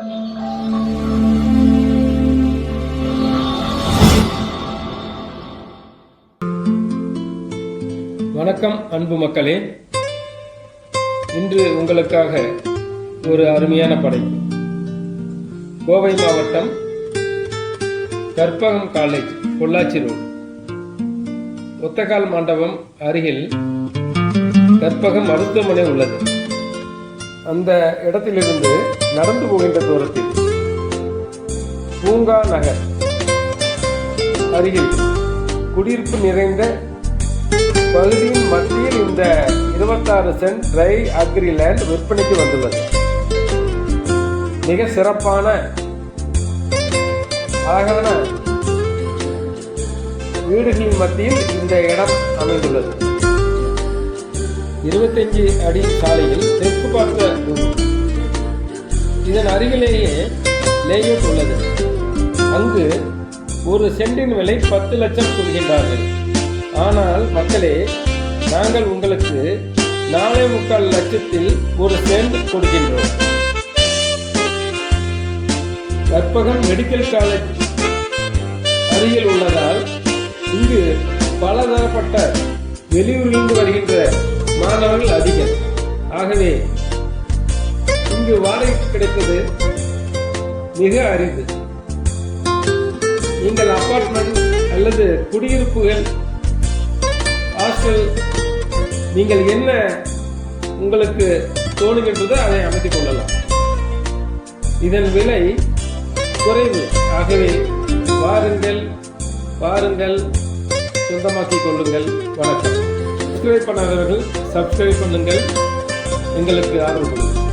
வணக்கம் அன்பு மக்களே. இன்று உங்களுக்காக ஒரு அருமையான படைப்பு கோவை மாவட்டம் கற்பகம் காலேஜ் பொள்ளாச்சி ரோடு ஒத்தகால் மண்டபம் அருகில் கற்பகம் மருத்துவமனை உள்ளது. அந்த இடத்திலிருந்து நடந்து போகின்ற தூரத்தில் பூங்கா நகர் அருகில் குடியிருப்பு நிறைந்த பகுதியின் மத்தியில் இந்த இருபத்தாறு சென்ட் ட்ரை அக்ரி லேண்ட் விற்பனைக்கு வந்துள்ளது. மிக சிறப்பான அழகான வீடுகளின் மத்தியில் இந்த இடம் அமைந்துள்ளது. இருபத்தஞ்சு அடி சாலையில் தெற்கு அருகிலேயே லேயூட் உள்ளது. அங்கு ஒரு சென்டின் விலை பத்து லட்சம் சொல்கின்றார்கள். ஆனால் மக்களே நாங்கள் உங்களுக்கு நாலே முக்கால் லட்சத்தில் ஒரு சென்ட் கொடுக்கின்றோம். கற்பகம் மெடிக்கல் காலேஜ் அருகில் உள்ளதால் இங்கு பலதரப்பட்ட வெளியூரிலிருந்து வருகின்ற மாணவர்கள் அதிகம். ஆகவே இங்கு வாடகை கிடைப்பது மிக அரிது. நீங்கள் அபார்ட்மெண்ட் அல்லது குடியிருப்புகள் ஹாஸ்டல் நீங்கள் என்ன உங்களுக்கு தோணுகின்றதோ அதை அமைத்துக் கொள்ளலாம். இதன் விலை குறைவு. ஆகவே வாருங்கள் வாருங்கள் சொந்தமாக்கிக் கொள்ளுங்கள். வணக்கம். சப்ஸ்கிரைப் பண்ணாதவர்கள் சப்ஸ்கிரைப் பண்ணுங்கள். எங்களுக்கு ஆதரவு கொடுங்கள்.